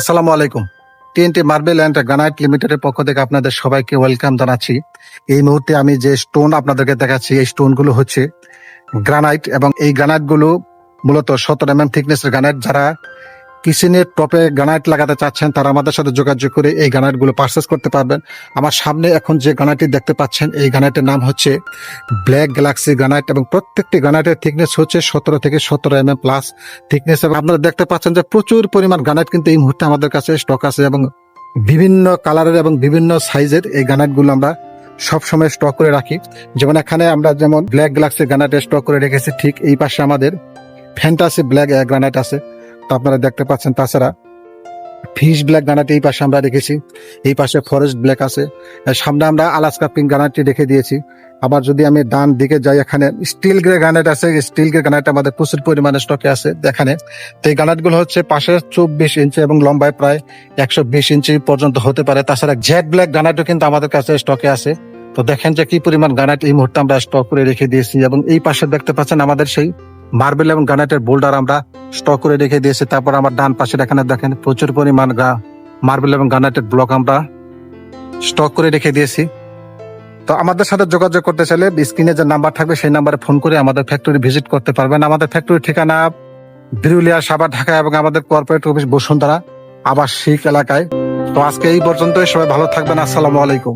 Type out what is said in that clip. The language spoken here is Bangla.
আসসালামু আলাইকুম। টিএনটি মার্বেল অ্যান্ড গ্রানাইট লিমিটেডের পক্ষ থেকে আপনাদের সবাইকে ওয়েলকাম জানাচ্ছি। এই মুহূর্তে আমি যে স্টোন আপনাদেরকে দেখাচ্ছি, এই স্টোনগুলো হচ্ছে গ্রানাইট এবং এই গ্রানাইটগুলো মূলত সতেরো এম এম থিকনেস গ্রানাইট যারা কিচেনের টপে গ্রানাইট লাগাতে চাচ্ছেন, তারা আমাদের সাথে যোগাযোগ করে এই গ্রানাইটগুলো পারচেস করতে পারবেন। আমার সামনে এখন যে গ্রানাইটটি দেখতে পাচ্ছেন, এই গ্রানাইটের নাম হচ্ছে ব্ল্যাক গ্যালাক্সি গ্রানাইট এবং প্রত্যেকটি গ্রানাইটের থিকনেস হচ্ছে সতেরো থেকে সতেরো এম প্লাস থিকনেস এবং আপনারা দেখতে পাচ্ছেন যে প্রচুর পরিমাণ গ্রানাইট কিন্তু এই মুহূর্তে আমাদের কাছে স্টক আছে এবং বিভিন্ন কালারের এবং বিভিন্ন সাইজের এই গ্রানাইটগুলো আমরা সবসময় স্টক করে রাখি। যেমন এখানে আমরা যেমন ব্ল্যাক গ্যালাক্সি গ্রানাইট স্টক করে রেখেছি, ঠিক এই পাশে আমাদের ফ্যান্টাসি ব্ল্যাক গ্রানাইট আছে। আপনারা দেখতে পাচ্ছেন। তাছাড়া ফিশ ব্ল্যাক গ্রানাইট এই পাশে আমরা রেখেছি এই পাশে ফরেস্ট ব্ল্যাক আছে। সামনে আমরা আলাস্কা পিঙ্ক গ্রানাইটটি রেখে দিয়েছি। আবার যদি আমি ডান দিকে যাই, এখানে স্টিল গ্রে গ্রানাইট আছে। স্টিল গ্রে গ্রানাইট আমাদের প্রচুর পরিমাণে স্টকে আছে। এখানে তো এই গ্রানাইটগুলো হচ্ছে পাশে চব্বিশ ইঞ্চি এবং লম্বায় প্রায় একশো বিশ ইঞ্চি পর্যন্ত হতে পারে। তাছাড়া জেড ব্ল্যাক গ্রানাইটও কিন্তু আমাদের কাছে স্টকে আছে। তো দেখেন যে কি পরিমাণ গ্রানাইট এই মুহূর্তে আমরা স্টক করে রেখে দিয়েছি এবং এই পাশে দেখতে পাচ্ছেন আমাদের সেই মার্বেল এবং গ্রানাইটের বোল্ডার আমরা স্টক করে রেখে দিয়েছি। তারপর আমার ডান পাশে এখানে দেখেন, প্রচুর পরিমাণ মার্বেল এবং গ্রানাইটের ব্লক আমরা স্টক করে রেখে দিয়েছি। তো আমাদের সাথে যোগাযোগ করতে চাইলে স্ক্রিনে যে নাম্বার থাকবে, সেই নাম্বারে ফোন করে আমাদের ফ্যাক্টরি ভিজিট করতে পারবেন। আমাদের ফ্যাক্টরির ঠিকানা বিরুলিয়া সাবার ঢাকা এবং আমাদের কর্পোরেট অফিস বসুন্ধরা, আবাসিক এলাকায়। তো আজকে এই পর্যন্তই, সবাই ভালো থাকবেন। আসসালামু আলাইকুম।